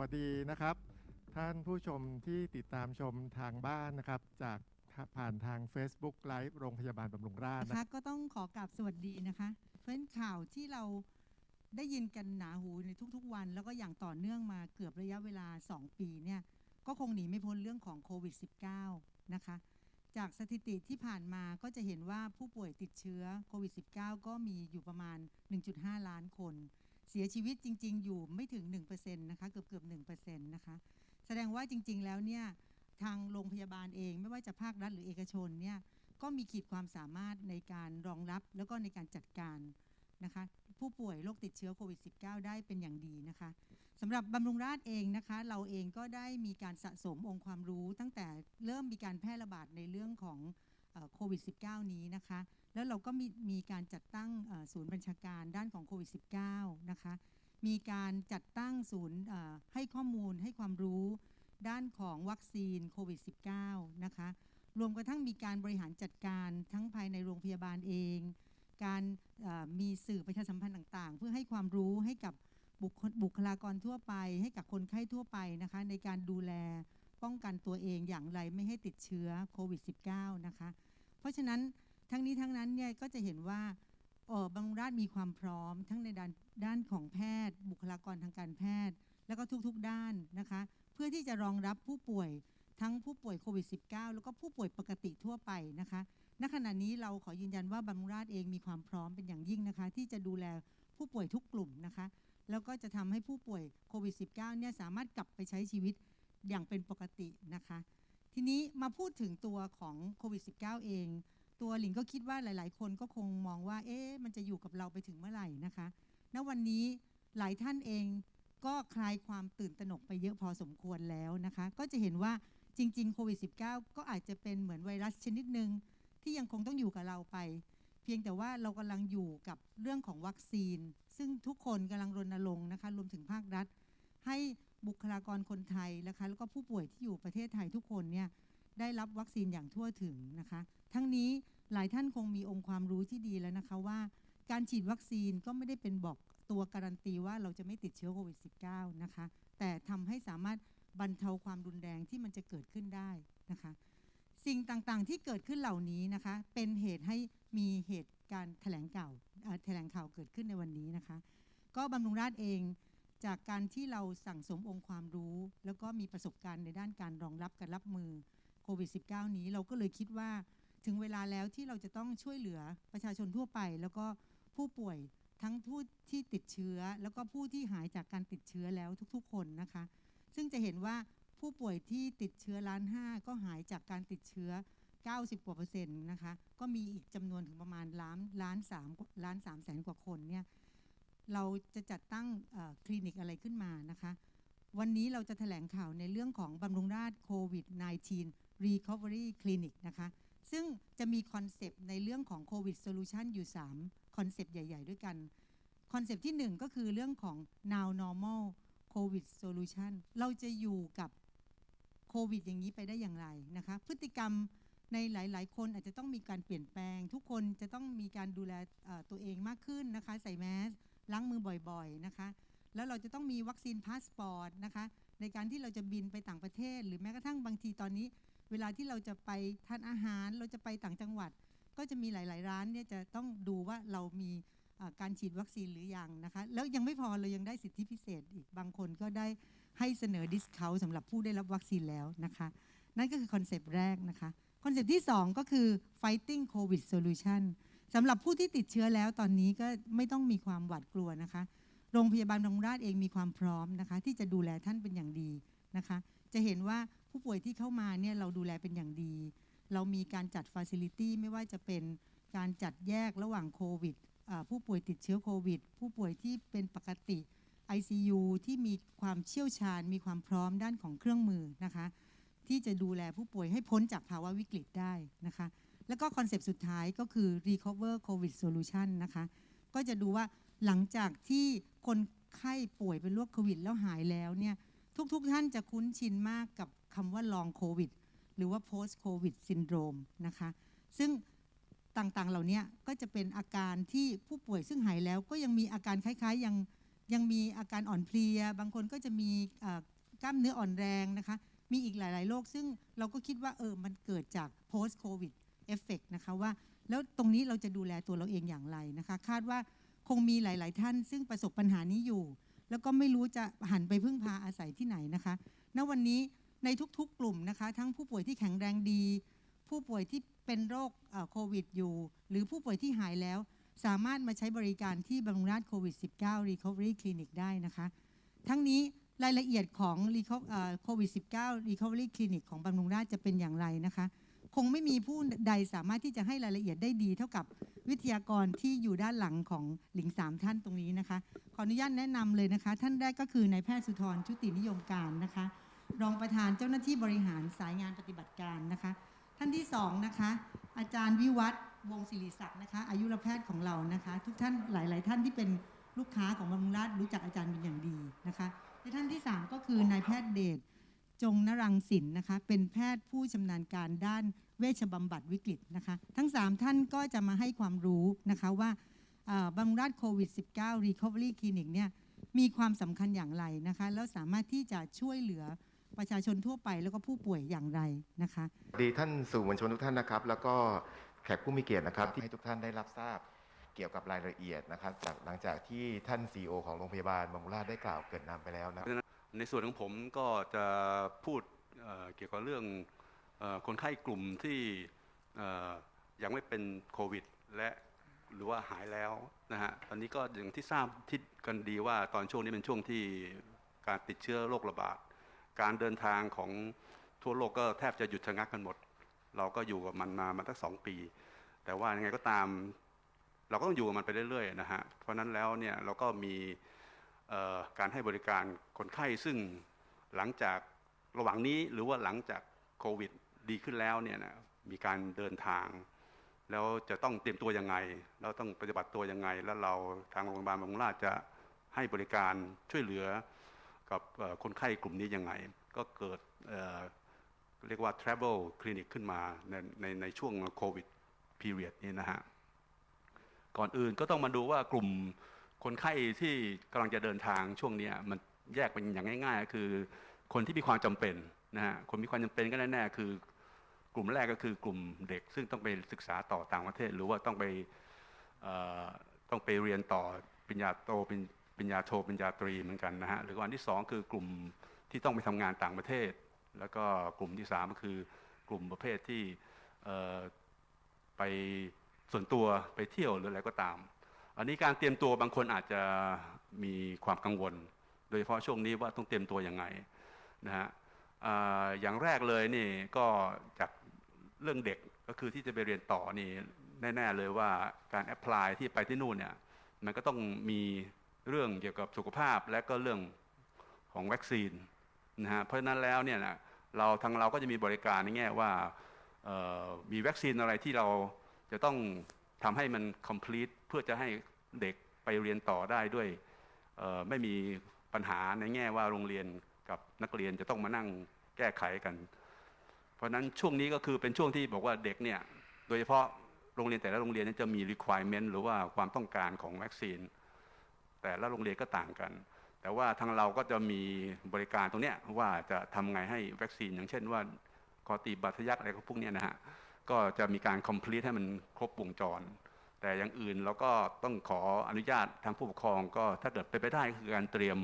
วัสดีนะครับ ท่านผู้ชมที่ติดตามชมทางบ้านนะครับ จากผ่านทาง Facebook Live โรงพยาบาลบำรุงราษฎร์นะนะครับคะก็ต้องขอกราบสวัสดีนะคะ เพราะฉะนั้นข่าวที่เราได้ยินกันหนาหูในทุกๆ วัน แล้วก็อย่างต่อเนื่องมาเกือบระยะเวลา 2 ปีเนี่ยก็คงหนีไม่พ้นเรื่องของโควิด -19 นะคะ จากสถิติที่ผ่านมาก็จะเห็นว่าผู้ป่วยติดเชื้อโควิด -19 ก็มีอยู่ประมาณ 1.5 ล้านคน เสียชีวิตจริง ๆ อยู่ไม่ถึง1%นะคะเกือบเกือบ1%นะคะแสดงว่าจริง ๆ แล้วเนี่ยทางโรงพยาบาลเองไม่ว่าจะภาครัฐหรือเอกชนเนี่ยก็มีขีดความสามารถในการรองรับแล้วก็ในการจัดการนะคะผู้ป่วยโรคติดเชื้อโควิด -19 ได้เป็นอย่างดีนะคะสำหรับบำรุงราษฎร์เองนะคะ เราเองก็ได้มีการสะสมองค์ความรู้ตั้งแต่เริ่มมีการแพร่ระบาดในเรื่องของโควิด -19 นี้นะคะ แล้วเราก็มีมีการจัดตั้งศูนย์บัญชาการด้านของโควิด -19 นะคะ มีการจัดตั้งศูนย์ให้ข้อมูลให้ความรู้ด้านของวัคซีนโควิด -19 นะคะ รวมกระทั่งมีการบริหารจัดการทั้งภายในโรงพยาบาลเอง การมีสื่อประชาสัมพันธ์ต่าง ๆ เพื่อให้ความรู้ให้กับบุคลบุคลากรทั่วไป ให้กับคนไข้ทั่วไปนะคะ ในการดูแลป้องกันตัวเองอย่างไรไม่ให้ติดเชื้อโควิด -19 นะคะ เพราะฉะนั้น ทั้งนี้ทั้งนั้นเนี่ยก็จะเห็นว่าออบางราชมีความพร้อม ทั้งในด้านด้านของแพทย์ บุคลากรทางการแพทย์ แล้วก็ทุกๆด้านนะคะ เพื่อที่จะรองรับผู้ป่วยทั้งผู้ป่วยโควิด -19 แล้วก็ผู้ป่วยปกติทั่วไปนะคะณขณะนี้เราขอยืนยันว่าบำรุงราษฎร์เองมีความพร้อมเป็นอย่างยิ่งนะคะ ที่จะดูแลผู้ป่วยทุกกลุ่มนะคะ แล้วก็จะทำให้ผู้ป่วยโควิด -19 เนี่ยสามารถกลับไปใช้ชีวิตอย่างเป็นปกตินะคะ ทีนี้มาพูดถึงตัวของโควิด -19 เอง ตัวหลิงก็คิดว่าหลาย ๆ คนก็คงมองว่า เอ๊ะมันจะอยู่กับเราไปถึงเมื่อไหร่นะคะณวันนี้หลายท่านเองก็คลายความตื่นตระหนกไปเยอะพอสมควรแล้วนะคะ ก็จะเห็นว่าจริง ๆ โควิด -19 ก็อาจจะเป็นเหมือนไวรัสชนิดหนึ่งที่ยังคงต้องอยู่กับเราไป เพียงแต่ว่าเรากำลังอยู่กับเรื่องของวัคซีน ซึ่งทุกคนกำลังรณรงค์นะคะ รวมถึงภาครัฐ ให้บุคลากรคนไทยนะคะ แล้วก็ผู้ป่วยที่อยู่ประเทศไทยทุกคนเนี่ยได้รับวัคซีนอย่างทั่วถึงนะคะ ทั้งนี้หลายท่านคงมีองค์ความรู้ที่ดีแล้วนะคะว่า การฉีดวัคซีนก็ไม่ได้เป็นบอกตัวการันตีว่าเราจะไม่ติดเชื้อโควิด -19 นะคะ แต่ทำให้สามารถบรรเทาความรุนแรงที่มันจะเกิดขึ้นได้นะคะ สิ่งต่างๆที่เกิดขึ้นเหล่านี้นะคะ เป็นเหตุให้มีเหตุการแถลงข่าวเอ่อแถลงข่าวเกิดขึ้นในวันนี้นะคะ ก็บำรุงราษฎร์เองจากการที่เราสั่งสมองค์ความรู้ แล้วก็มีประสบการณ์ในด้านการรองรับการรับมือโควิด -19 นี้เราก็เลยคิดว่า ถึงเวลาแล้วที่เราจะต้องช่วยเหลือประชาชนทั่วไป แล้วก็ผู้ป่วยทั้งผู้ที่ติดเชื้อ แล้วก็ผู้ที่หายจากการติดเชื้อแล้วทุกๆ คนนะคะ ซึ่งจะเห็นว่าผู้ป่วยที่ติดเชื้อล้านห้าก็หายจากการติดเชื้อ 90 กว่าเปอร์เซ็นต์นะคะก็มีอีกจำนวนถึงประมาณล้านล้านสามล้านสามแสนกว่าคนเนี่ยเราจะจัดตั้งคลินิกอะไรขึ้นมานะคะ วันนี้เราจะแถลงข่าวในเรื่องของบำรุงราษโควิด -19 Recovery Clinic นะคะ ซึ่งจะมีคอนเซปต์ในเรื่องของโควิด Solution อยู่3คอนเซปต์ใหญ่ ๆ ด้วยกันคอนเซปต์ที่ 1 ก็คือเรื่องของ now normal covid solution เราจะอยู่กับโควิดอย่างนี้ไปได้อย่างไรนะคะ พฤติกรรมในหลาย ๆ คนอาจจะต้องมีการเปลี่ยนแปลง ทุกคนจะต้องมีการดูแลตัวเองมากขึ้นนะคะ ใส่แมสล้างมือบ่อย ๆ นะคะ แล้วเราจะต้องมีวัคซีนพาสปอร์ตนะคะ ในการที่เราจะบินไปต่างประเทศ หรือแม้กระทั่งบางทีตอนนี้ เวลาที่เราจะไปทานอาหารเราจะไปต่างจังหวัด ก็จะมีหลาย ๆ ร้านเนี่ยจะต้องดูว่าเรามีการฉีดวัคซีนหรือยังนะคะ แล้วยังไม่พอเรายังได้สิทธิพิเศษอีกบางคนก็ได้ให้เสนอดิสคาวสำหรับผู้ได้รับวัคซีนแล้วนะคะ นั่นก็คือคอนเซปต์แรกนะคะคอนเซปต์ที่ 2 ก็คือ fighting covid solution สำหรับผู้ที่ติดเชื้อแล้วตอนนี้ก็ไม่ต้องมีความหวาดกลัวนะคะ โรงพยาบาลบำรุงราษฎร์เองมีความพร้อมนะคะ ที่จะดูแลท่านเป็นอย่างดีนะคะ จะเห็นว่า ผู้ป่วยที่เข้ามาเนี่ยเราดูแลเป็นอย่างดี เรามีการจัดฟ a ซิลิตี้ไม่ว่าจะเป็นการจัดแยกระหว่างโควิดผู้ป่วยติดเชื้อโควิด ผู้ป่วยที่เป็นปกติ ICU ที่มีความเชี่ยวชาญ มีความพร้อมด้านของเครื่องมือนะคะ ที่จะดูแลผู้ป่วยให้พ้นจากภาวะวิกฤตได้นะคะ แล้วก็คอนเซปต์สุดท้ายก็คือ recover covid solution นะคะ ก็จะดูว่าหลังจากที่คนไข้ป่วยเป็นโรคโควิดแล้วหายแล้วเนี่ยทุกๆทท่านจะคุ้นชินมากกับ คำว่า long covid หรือว่า post covid syndrome นะคะ ซึ่งต่างๆ เหล่านี้ก็จะเป็นอาการที่ผู้ป่วยซึ่งหายแล้วก็ยังมีอาการคล้ายๆ ยังยังมีอาการอ่อนเพลีย บางคนก็จะมีกล้ามเนื้ออ่อนแรงนะคะ มีอีกหลาย ๆ โรคซึ่งเราก็คิดว่าเออ มันเกิดจาก post covid effect นะคะว่า แล้วตรงนี้เราจะดูแลตัวเราเองอย่างไรนะคะ คาดว่าคงมีหลาย ๆ ท่าน ซึ่งประสบปัญหานี้อยู่ แล้วก็ไม่รู้จะหันไปพึ่งพาอาศัยที่ไหนนะคะ ณ วันนี้ ในทุกๆ กลุ่มนะคะทั้งผู้ป่วยที่แข็งแรงดี ผู้ป่วยที่เป็นโรคโควิดอยู่ หรือผู้ป่วยที่หายแล้ว สามารถมาใช้บริการที่บำรุงราษโควิด -19 Recovery Clinic ได้นะคะ ทั้งนี้รายละเอียดของโควิด -19 Recovery Clinic ของบำรุงราษจะเป็นอย่างไรนะคะ คงไม่มีผู้ใดสามารถที่จะให้รายละเอียดได้ดีเท่ากับวิทยากรที่อยู่ด้านหลังของหลิงสามท่านตรงนี้นะคะ ขออนุญาตแนะนำเลยนะคะ ท่านแรกก็คือนายแพทย์สุธรชุตินิยมการนะคะ รองประธานเจ้าหน้าที่บริหารสายงานปฏิบัติการนะคะ ท่านที่สองนะคะ อาจารย์วิวัฒวงศิริศักดิ์นะคะอายุรแพทย์ของเรานะคะ ทุกท่านหลาย ๆ ท่านที่เป็นลูกค้าของบำรุงราษฎร์รู้จักอาจารย์เป็นอย่างดีนะคะและท่านที่สามก็คือนายแพทย์เดชจงนรังสินนะคะเป็นแพทย์ผู้ชำนาญการด้านเวชบำบัดวิกฤตนะคะ ทั้งสามท่านก็จะมาให้ความรู้นะคะว่าบำรุงราษฎร์โควิด -19 Recovery Clinic เนี่ยมีความสำคัญอย่างไรนะคะ แล้วสามารถที่จะช่วยเหลือ ประชาชนทั่วไปแล้วก็ผู้ป่วยอย่างไรนะคะสวัสดีท่านสื่อมวลชนทุกท่านนะครับ แล้วก็แขกผู้มีเกียรตินะครับ ที่ให้ทุกท่านได้รับทราบเกี่ยวกับรายละเอียดนะครับจากหลังจากที่ท่านซีอของโรงพยาบาลบางมุราษฎร์ได้กล่าวเกริดนำไปแล้วนะในส่วนของผมก็จะพูดเอ่อเกี่ยวกับเรื่องเออคนไข้กลุ่มที่เอ่อยังไม่เป็นโควิด และหรือว่าหายแล้วนะฮะตอนนี้ก็อย่างที่ทราบที่กันดีว่าตอนช่วงนี้เป็นช่วงที่การติดเชื้อโรคระบาด การเดินทางของทั่วโลกก็แทบจะหยุดชะงักกันหมด เราก็อยู่กับมันมามาตั้งสองปี แต่ว่ายังไงก็ตาม เราก็ต้องอยู่กับมันไปเรื่อยๆนะฮะเพราะนั้นแล้วเนี่ยเราก็มีการให้บริการคนไข้ซึ่งหลังจากระหว่างนี้หรือว่าหลังจากโควิดดีขึ้นแล้วเนี่ยนะมีการเดินทาง แล้วจะต้องเตรียมตัวยังไงแล้วต้องปฏิบัติตัวยังไง แล้วเราทางโรงพยาบาลบำรุงราษฎร์จะให้บริการช่วยเหลือ กับคนไข้กลุ่มนี้ยังไง ก็เกิดเเรียกว่า travel clinic ขึ้นมาในในในช่วงโควิด period นี้นะฮะ ก่อนอื่นก็ต้องมาดูว่ากลุ่มคนไข้ที่กำลังจะเดินทางช่วงนี้มันแยกเป็นอย่างง่ายๆก็คือคนที่มีความจำเป็นนะฮะ คนมีความจำเป็นก็แน่ๆคือกลุ่มแรกก็คือกลุ่มเด็ก ซึ่งต้องไปศึกษาต่อต่างประเทศ หรือว่าต้องไปต้องไปเรียนต่อปริญญาโตปริญ ปริญญาโทปริญญาตรีเหมือนกันนะฮะหรือวันที่สองคือกลุ่มที่ต้องไปทำงานต่างประเทศ แล้วก็กลุ่มที่สามก็คือกลุ่มประเภทที่ไปส่วนตัวไปเที่ยวหรืออะไรก็ตาม อันนี้การเตรียมตัวบางคนอาจจะมีความกังวล โดยเฉพาะช่วงนี้ว่าต้องเตรียมตัวยังไงนะฮะอ่าอย่างแรกเลยนี่ก็จากเรื่องเด็กก็คือที่จะไปเรียนต่อนี่แน่ ๆ เลยว่าการแอพพลายที่ไปที่นู่นเนี่ยมันก็ต้องมี เรื่องเกี่ยวกับสุขภาพและก็เรื่องของวัคซีนนะฮะเพราะฉะนั้นแล้วเนี่ยนะเราทางเราก็จะมีบริการในแง่ว่ามีวัคซีนอะไรที่เราจะต้องทำให้มัน complete เพื่อจะให้เด็กไปเรียนต่อได้ด้วยไม่มีปัญหาในแง่ว่าโรงเรียนกับนักเรียนจะต้องมานั่งแก้ไขกัน เพราะนั้นช่วงนี้ก็คือเป็นช่วงที่บอกว่าเด็กเนี่ยโดยเฉพาะโรงเรียนแต่ละโรงเรียนจะมี requirement หรือว่าความต้องการของวัคซีน แต่ละโรงเรียนก็ต่างกัน แต่ว่าทางเราก็จะมีบริการตรงเนี้ยว่าจะทำไงให้วัคซีนอย่างเช่นว่ากอตีบาดทะยักอะไรพวกนี้นะฮะก็จะมีการ complete ให้มันครบวงจร แต่อย่างอื่นเราก็ต้องขออนุญาตทางผู้ปกครองก็ถ้าเกิดเป็นไปได้ก็คือการเตรียม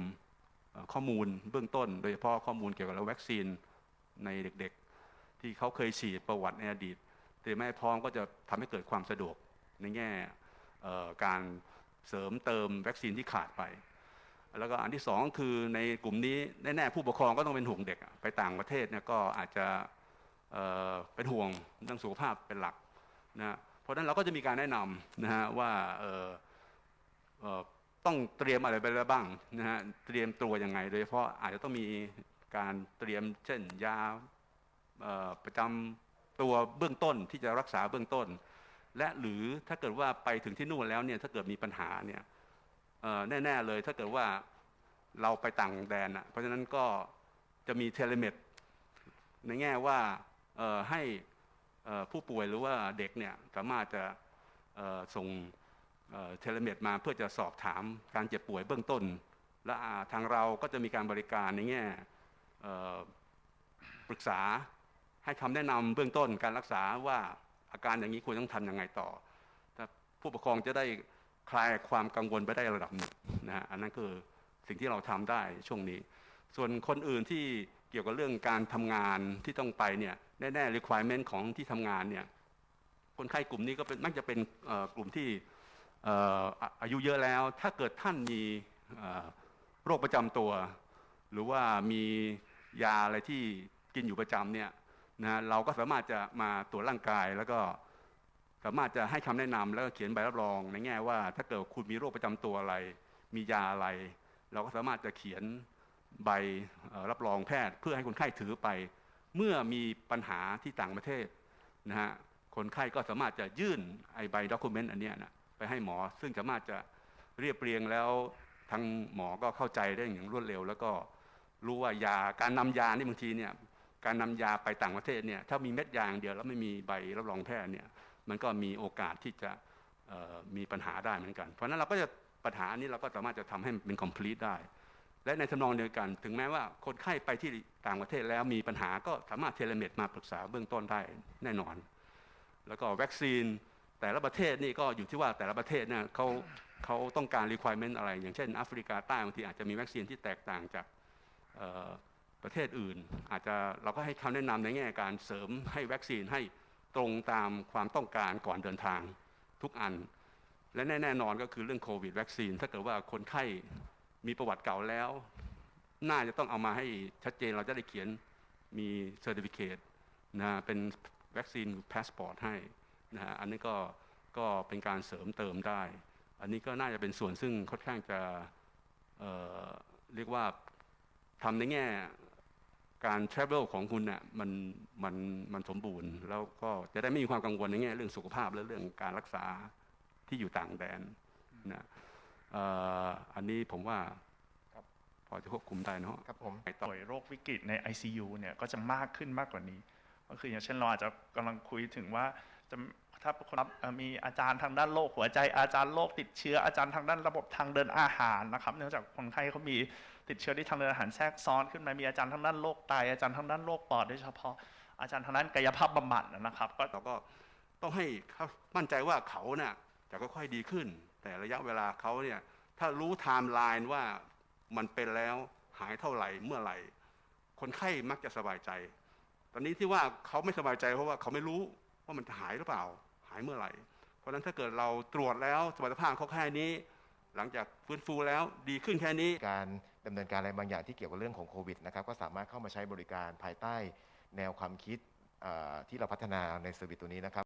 ข้อมูลเบื้องต้น โดยเฉพาะข้อมูลเกี่ยวกับวัคซีนในเด็กๆ ที่เขาเคยฉีดประวัติในอดีตเตรียมให้พร้อมก็จะทำให้เกิดความสะดวกในแง่การ เสริมเติมวัคซีนที่ขาดไป แล้วก็อันที่สองคือในกลุ่มนี้แน่ๆผู้ปกครองก็ต้องเป็นห่วงเด็กไปต่างประเทศเนี่ยก็อาจจะเเป็นห่วงเรื่องสุขภาพเป็นหลักนะเพราะฉะนั้นเราก็จะมีการแนะนำนะฮะว่าต้องเตรียมอะไรไปแล้วบ้างนะฮะเตรียมตัวยังไง โดยเฉพาะอาจจะต้องมีการเตรียมเช่นยาประจำตัวเบื้องต้นที่จะรักษาเบื้องต้น และหรือถ้าเกิดว่าไปถึงที่นู่นแล้วเนี่ยถ้าเกิดมีปัญหาเนี่ยแน่ๆเลยถ้าเกิดว่าเราไปต่างแดนอะเพราะฉะนั้นก็จะมีเทเลเมดในแง่ว่าให้ผู้ป่วยหรือว่าเด็กเนี่ยสามารถจะส่งเทเลเมดมาเพื่อจะสอบถามการเจ็บป่วยเบื้องต้น และทางเราก็จะมีการบริการในแง่ปรึกษาให้คำแนะนำเบื้องต้นการรักษาว่า อาการอย่างนี้ควรต้องทำยังไงต่อถ้าผู้ปกครองจะได้คลายความกังวลไปได้ระดับหนึ่งนะฮะอันนั้นคือสิ่งที่เราทำได้ช่วงนี้ ส่วนคนอื่นที่เกี่ยวกับเรื่องการทำงานที่ต้องไปเนี่ยแน่ ๆ requirement ของที่ทำงานเนี่ยคนไข้กลุ่มนี้ก็เป็นมักจะเป็นกลุ่มที่อายุเยอะแล้ว ถ้าเกิดท่านมีโรคประจำตัว หรือว่ามียาอะไรที่กินอยู่ประจำเนี่ย นะเราก็สามารถจะมาตรวจร่างกายแล้วก็สามารถจะให้คำแนะนำแล้วก็เขียนใบรับรองในแง่ว่า ถ้าเกิดคุณมีโรคประจำตัวอะไร มียาอะไร เราก็สามารถจะเขียนใบรับรองแพทย์ เพื่อให้คนไข้ถือไป เมื่อมีปัญหาที่ต่างประเทศนะฮะคนไข้ก็สามารถจะยื่นไอใบด็อกิเมนต์อันนี้นะไปให้หมอ ซึ่งสามารถจะเรียบเรียงแล้วทางหมอก็เข้าใจได้อย่างรวดเร็ว แล้วก็รู้ว่ายาการนำยานี่บางทีเนี่ย การนำยาไปต่างประเทศเนี่ยถ้ามีเม็ดยาอย่างเดียวแล้วไม่มีใบรับรองแพทย์เนี่ยมันก็มีโอกาสที่จะมีปัญหาได้เหมือนกัน เพราะนั้นเราก็จะปัญหานี้เราก็สามารถจะทำให้มันเป็น complete ได้ และในทำนองเดียวกัน ถึงแม้ว่าคนไข้ไปที่ต่างประเทศแล้วมีปัญหาก็สามารถเทเลเมดมาปรึกษาเบื้องต้นได้แน่นอน แล้วก็วัคซีนแต่ละประเทศนี่ก็อยู่ที่ว่าแต่ละประเทศเนี่ยเขาเขาต้องการ requirement อะไร อย่างเช่นแอฟริกาใต้บางทีอาจจะมีวัคซีนที่แตกต่างจาก ประเทศอื่น อาจจะเราก็ให้คำแนะนำในแง่การเสริมให้วัคซีนให้ตรงตามความต้องการก่อนเดินทางทุกอัน และแน่นอนก็คือเรื่องโควิดวัคซีน ถ้าเกิดว่าคนไข้มีประวัติเก่าแล้ว น่าจะต้องเอามาให้ชัดเจนเราจะได้เขียนมีเซอร์ติฟิเคตนะเป็นวัคซีนพาสปอร์ตให้นะฮะอันนี้ก็ก็เป็นการเสริมเติมได้ อันนี้ก็น่าจะเป็นส่วนซึ่งค่อนข้างจะเเรียกว่าทำในแง่ การ travel ของคุณเนี่ยมันมันมันสมบูรณ์ แล้วก็จะได้ไม่มีความกังวลในแง่เรื่องสุขภาพและเรื่องการรักษาที่อยู่ต่างแดนนะเอ่ออันนี้ผมว่าครับพอจะควบคุมได้เนอะครับผมไปต่อป่วยโรควิกฤตใน ICU เนี่ยก็จะมากขึ้นมากกว่านี้ ก็คืออย่างเช่นเราอาจจะกำลังคุยถึงว่าจะถ้าคนรับเอ่อมีอาจารย์ทางด้านโรคหัวใจอาจารย์โรคติดเชื้ออาจารย์ทางด้านระบบทางเดินอาหารนะครับ เนื่องจากคนไข้เขามี ติดเชื้อที่ทางเดินอาหารแทรกซ้อนขึ้นมามีอาจารย์ทางด้านโรคไตอาจารย์ทางด้านโรคปอดโดยเฉพาะอาจารย์ทางด้านกายภาพบำบัดนะครับ ก็เราก็ต้องให้เขามั่นใจว่าเขาเนี่ยจะค่อยๆดีขึ้น แต่ระยะเวลาเขาเนี่ยถ้ารู้ไทม์ไลน์ว่ามันเป็นแล้วหายเท่าไหร่เมื่อไหร่ คนไข้มักจะสบายใจ ตอนนี้ที่ว่าเขาไม่สบายใจเพราะว่าเขาไม่รู้ว่ามันจะหายหรือเปล่า หายเมื่อไหร่ เพราะฉะนั้นถ้าเกิดเราตรวจแล้วสมรรถภาพเขาแค่นี้ หลังจากฟื้นฟูแล้วดีขึ้นแค่นี้การ ดำเนินการอะไรบางอย่างที่เกี่ยวกับเรื่องของโควิดนะครับก็สามารถเข้ามาใช้บริการภายใต้แนวความคิดที่เราพัฒนาในเซอร์วิสตัวนี้นะครับ